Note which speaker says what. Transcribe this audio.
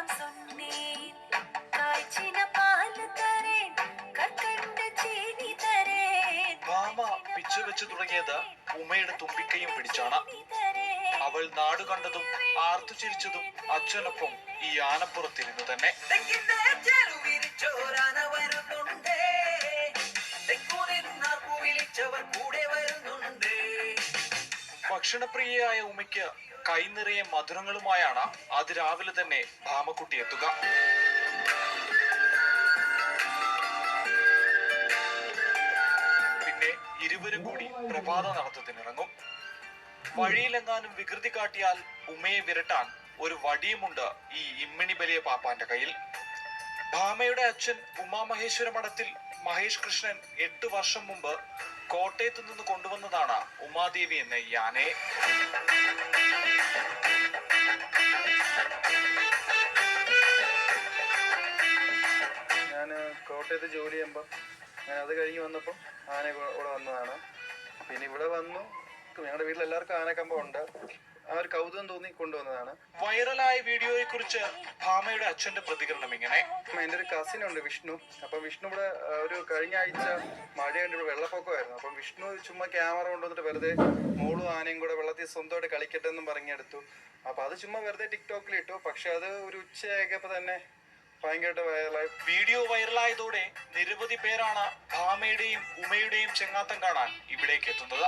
Speaker 1: எல்லாம் சொன்னேன் காய்ச்சின பால் தரேன் கற்கண்ட சீனி தரேன்
Speaker 2: ഭാമ പിച്ചുവെച്ചു തുടങ്ങിയത് ഉമയുടെ തുമ്പിക്കൈയും പിടിച്ചാണ്
Speaker 1: தரேன்
Speaker 2: അവൾ നാടു കണ്ടതും ആർത്തു ചിരിച്ചതും അച്ഛനൊപ്പം ഈ ആനപ്പുറത്തിരുന്നു തന്നെ ഭക്ഷണപ്രിയയായ ഉമയ്ക്ക് കൈനിറയെ മധുരങ്ങളുമായാണ് അതിരാവിലെ തന്നെ ഭാമക്കുട്ടി എത്തുക. പിന്നെ ഇരുവരും കൂടി പ്രഭാത നടത്തത്തിനിറങ്ങും. വഴിയിലെങ്ങാനും വികൃതി കാട്ടിയാൽ ഉമ്മയെ വിരട്ടാൻ ഒരു വടിയുമുണ്ട് ഈ ഇമ്മിണി ബലിയ പാപ്പാന്റെ കയ്യിൽ. ഭാമയുടെ അച്ഛൻ ഉമാമഹേശ്വര മഠത്തിൽ മഹേഷ് കൃഷ്ണൻ എട്ട് വർഷം മുമ്പ് കോട്ടയത്ത് നിന്ന് കൊണ്ടുവന്നതാണ് ഉമാദേവി എന്ന ഈ ആനയെ.
Speaker 3: ഞാൻ കോട്ടയത്ത് ജോലി ചെയ്യുമ്പോൾ ഞാൻ അത് കഴിഞ്ഞ് വന്നപ്പോൾ ആന ഇവ- ഇവിടെ വന്നതാണ്. പിന്നെ ഇവിടെ വന്നു ഞങ്ങളുടെ വീട്ടിൽ എല്ലാവർക്കും ആനക്കമ്പം ഉണ്ട്. ആ ഒരു കൗതുകം തോന്നി കൊണ്ടുവന്നതാണ്.
Speaker 2: വൈറലായ വീഡിയോയെ കുറിച്ച് ഭാമയുടെ അച്ഛന്റെ പ്രതികരണം ഇങ്ങനെ.
Speaker 3: എന്റെ ഒരു കസിൻ ഉണ്ട് വിഷ്ണു. അപ്പൊ വിഷ്ണു ഇവിടെ ഒരു കഴിഞ്ഞ ആഴ്ച മഴയുണ്ട് ഇവിടെ വെള്ളപ്പൊക്കമായിരുന്നു. അപ്പം വിഷ്ണു ചുമ്മാ ക്യാമറ കൊണ്ടുവന്നിട്ട് വെറുതെ മോളും ആനയും കൂടെ വെള്ളത്തിൽ സ്വന്തമായിട്ട് കളിക്കട്ടെ എന്നും പറഞ്ഞെടുത്തു. അപ്പൊ അത് ചുമ്മാ വെറുതെ ടിക്ടോക്കിൽ ഇട്ടു. പക്ഷെ അത് ഒരു ഉച്ചയായപ്പോ തന്നെ ഭയങ്കരമായിട്ട് വൈറലായി.
Speaker 2: വീഡിയോ വൈറലായതോടെ നിരവധി പേരാണ് ഭാമയുടെയും ഉമയുടെയും ചെങ്ങാത്തം കാണാൻ ഇവിടേക്ക് എത്തുന്നത്.